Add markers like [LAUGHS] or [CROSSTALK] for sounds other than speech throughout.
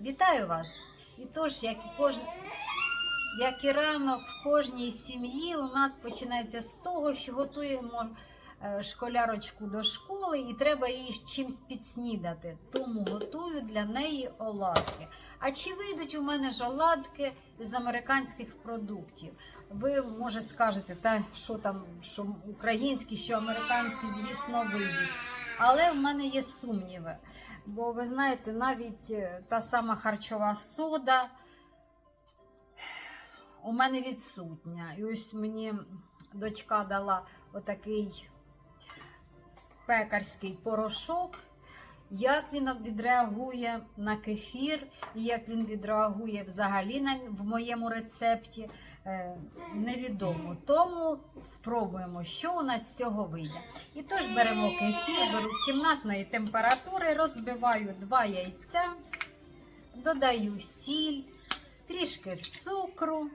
Вітаю вас! І тож, як і кож... як і ранок в кожній сім'ї, у нас починається з того, що готуємо е, школярочку до школи, і треба її чимсь підснідати. Тому готую для неї оладки. А чи вийдуть у мене ж оладки з американських продуктів? Ви може скажете, та що там, що українські, що американські, звісно, вийдуть. Але в мене є сумніви. Бо ви знаєте, навіть е, та сама харчова сода у мене відсутня. І ось мені дочка дала отакий пекарський порошок. Як він відреагує на кефір, і як він відреагує взагалі на, в моєму рецепті, е, невідомо. Тому спробуємо, що у нас з цього вийде. І тож беремо кефір, беру кімнатної температури, розбиваю два яйця, додаю сіль, трішки цукру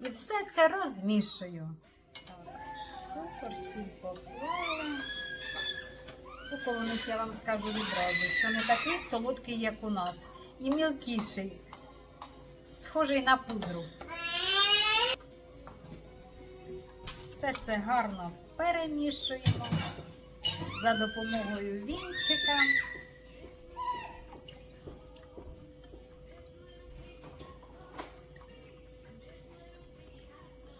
і все це розмішую. Так, цукор, сіль поклала. Цукор них, я вам скажу відразу, що не такий солодкий, як у нас, і мілкіший, схожий на пудру. Все це гарно перемішуємо за допомогою вінчика.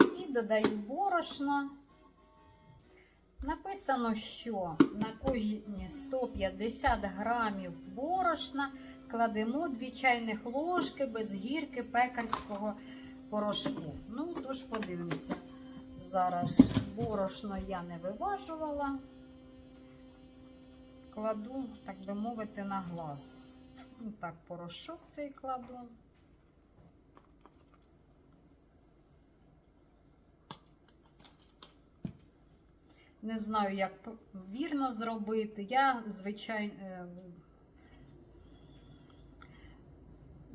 І додаю борошно. Написано, що на кожні 150 грамів борошна кладемо 2 чайних ложки без гірки пекарського порошку. Ну, тож подивимося. Зараз борошно я не виважувала. Кладу, так би мовити, на глаз. Ну, так, порошок цей кладу. Не знаю, як вірно зробити. Я, звичайно,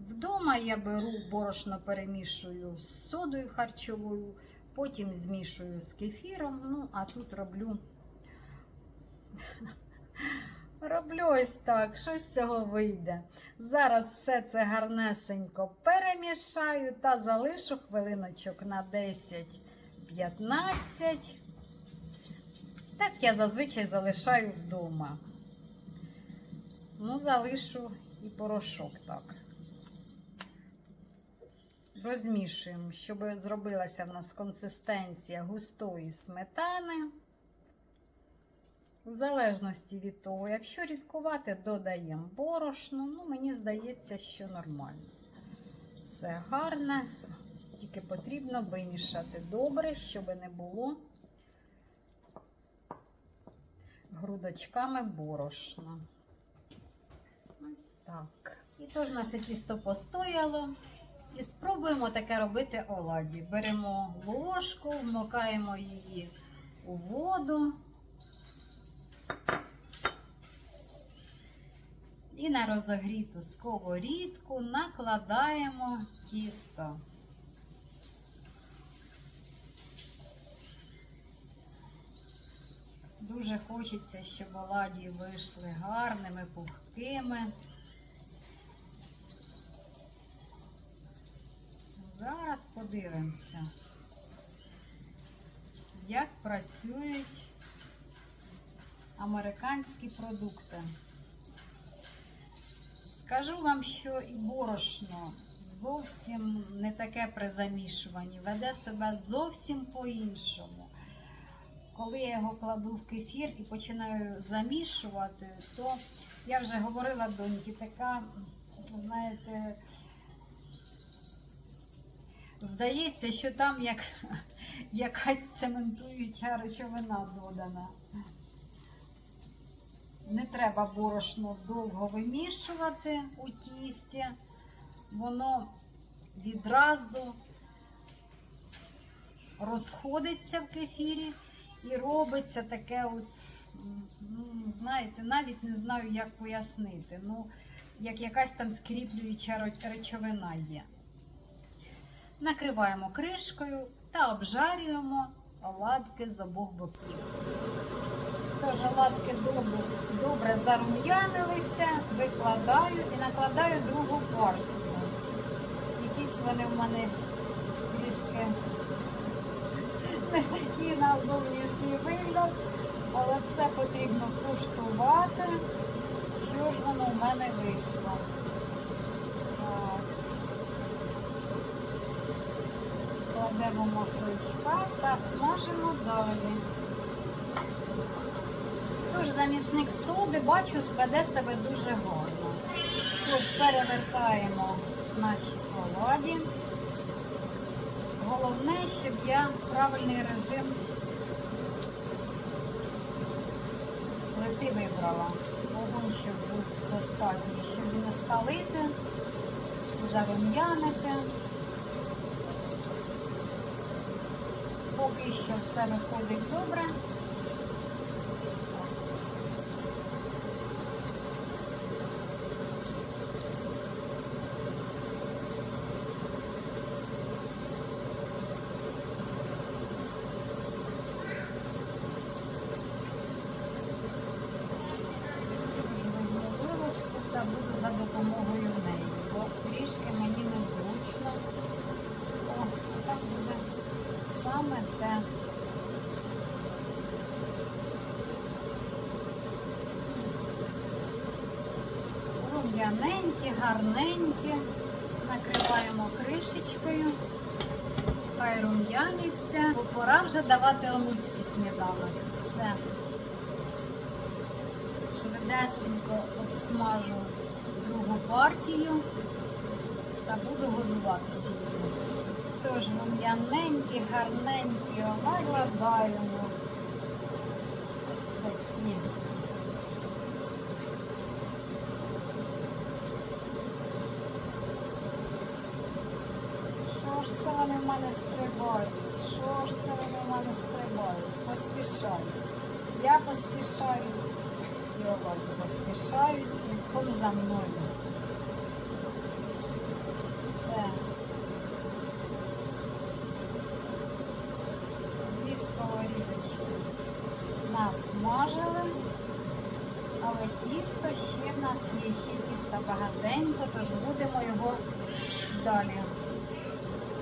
вдома я беру борошно, перемішую з содою харчовою, потім змішую з кефіром. Ну, а тут роблю. [LAUGHS] Роблю ось так, що з цього вийде. Зараз все це гарнесенько перемішаю та залишу хвилиночок на 10-15. Так я зазвичай залишаю вдома. Ну, залишу і порошок так. Розмішуємо, щоб зробилася в нас консистенція густої сметани. В залежності від того, якщо рідкувати, додаємо борошно. Ну, мені здається, що нормально. Все гарне, тільки потрібно вимішати добре, щоб не було грудочками борошна. Ось так. І тож наше тісто постояло. І спробуємо таке робити оладі. Беремо ложку, вмокаємо її у воду. І на розогріту сковорідку накладаємо тісто. Дуже хочеться, щоб оладі вийшли гарними, пухкими. Зараз подивимося, як працюють американські продукти. Скажу вам, що і борошно зовсім не таке при замішуванні, веде себе зовсім по-іншому. Коли я його кладу в кефір і починаю замішувати, то я вже говорила доньки, така, знаєте, здається, що там як, [LAUGHS] якась цементуюча речовина додана. Не треба борошно довго вимішувати у тісті, воно відразу розходиться в кефірі і робиться таке, от, ну, знаєте, навіть не знаю, як пояснити. Ну, як якась там скріплююча речовина є. Накриваємо кришкою та обжарюємо оладки з обох боків. Тож оладки добре, добре зарум'янилися, викладаю і накладаю другу порцію. Якісь вони в мене трішки не такі на зовнішній вигляд, але все потрібно куштувати, що ж воно в мене вийшло. Так. Кладемо масличка та смажимо далі. Тож замісник соди, бачу, спаде себе дуже гарно. Тож перевертаємо наші оладі. Головне, щоб я правильний режим плити вибрала. Вогонь, щоб був достатній, щоб не спалити, зарум'янити. Поки що все виходить добре. Ось так. Візьму вилочку та буду за допомогою неї, бо трішки мені незручно. О, так буде саме те. Рум'яненькі, гарненькі. Накриваємо кришечкою. Хай рум'яняться. Бо пора вже давати онучці сніданок. Все. Швидесенько обсмажу другу партію та буду годуватися її. Тож рум'яненькі, гарненькі, накладаємо. Ось. Що ж це вони в мене стрибають? Що ж це вони в мене стрибають? Поспішають. Я поспішаю. Оладі поспішають, слідком за мною. Все. Дві сковорідочки насмажили, але тісто ще в нас є, ще тіста багатенько, тож будемо його далі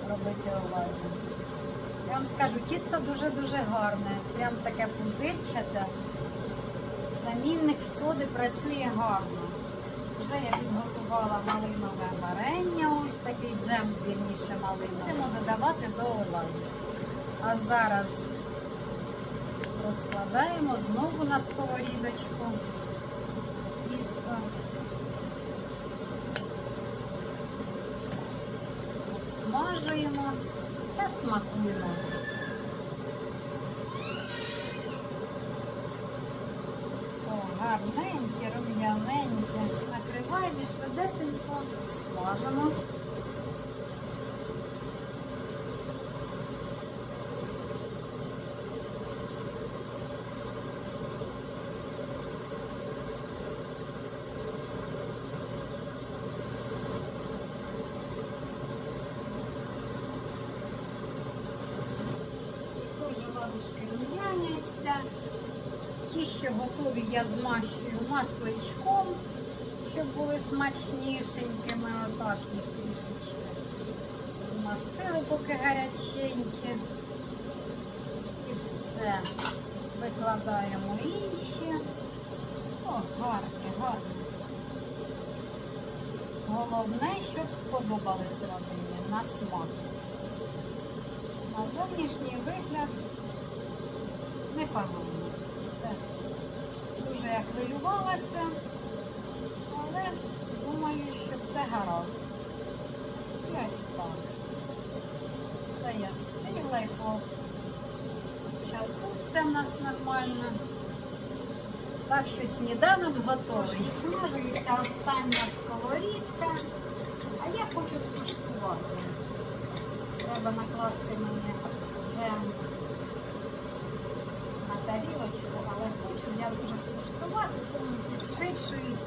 робити оладі. Я вам скажу, тісто дуже-дуже гарне, прям таке пузирчате. Замінник соди працює гарно. Вже я підготувала малинове варення, ось такий джем, вірніше малиновий. Будемо додавати до оладі. А зараз розкладаємо знову на сковорідочку тісто. Обсмажуємо та смакуємо. О, рум'яненьке. Накриваємо швидесенько смажимо. Що готові, я змащую масличком, щоб були смачнішенькими. Отак їх трішечки змастили, поки гаряченькі. І все. Викладаємо інші. О, гарні, гарні. Головне, щоб сподобались родині на смак. На зовнішній вигляд непогано. Все. Дуже я хвилювалася, але думаю, що все гаразд. Ось так. Все я встигла і по часу все в нас нормально. Так що сніданок готовий. І смажується остання сковорідка, а я хочу скуштувати. Треба накласти мені джем тарілочку, але хочу я дуже скуштувати, тому підшвидшуюсь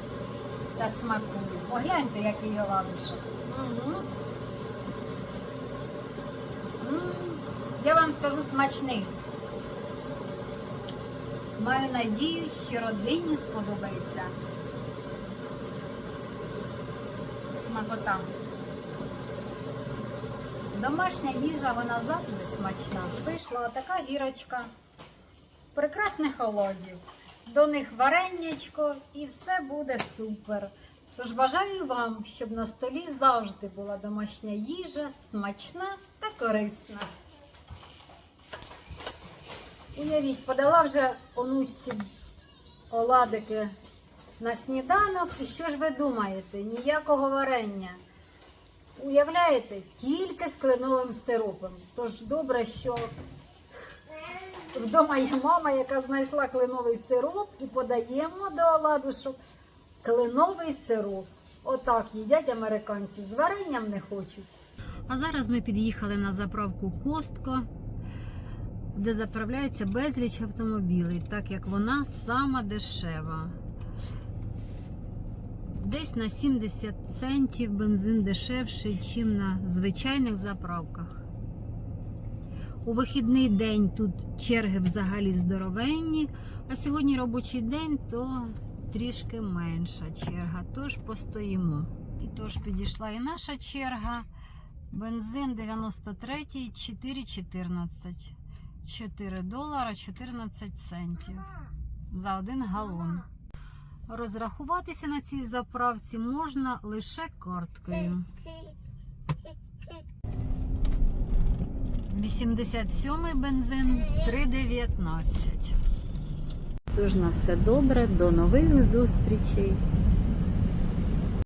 та смакую. Погляньте, який оладушок. Угу. Я вам скажу смачний. Маю надію, що родині сподобається. Смакота. Домашня їжа, вона завжди смачна. Вийшла така гірочка прекрасних холодів. До них вареннячко і все буде супер. Тож бажаю вам, щоб на столі завжди була домашня їжа, смачна та корисна. Уявіть, подала вже онучці оладики на сніданок, і що ж ви думаєте? Ніякого варення. Уявляєте, тільки з кленовим сиропом. Тож добре, що вдома є мама, яка знайшла кленовий сироп і подаємо до оладушок кленовий сироп. Отак їдять американці. З варенням не хочуть. А зараз ми під'їхали на заправку Костко, де заправляється безліч автомобілів, так як вона сама дешева. Десь на 70 центів бензин дешевший, ніж на звичайних заправках. У вихідний день тут черги взагалі здоровенні, а сьогодні робочий день, то трішки менша черга. Тож постоїмо. І тож підійшла і наша черга. Бензин 93, 4,14. 4 долара 14 центів за один галон. Розрахуватися на цій заправці можна лише карткою. 87 бензин 3,19. Тож на все добре, до нових зустрічей.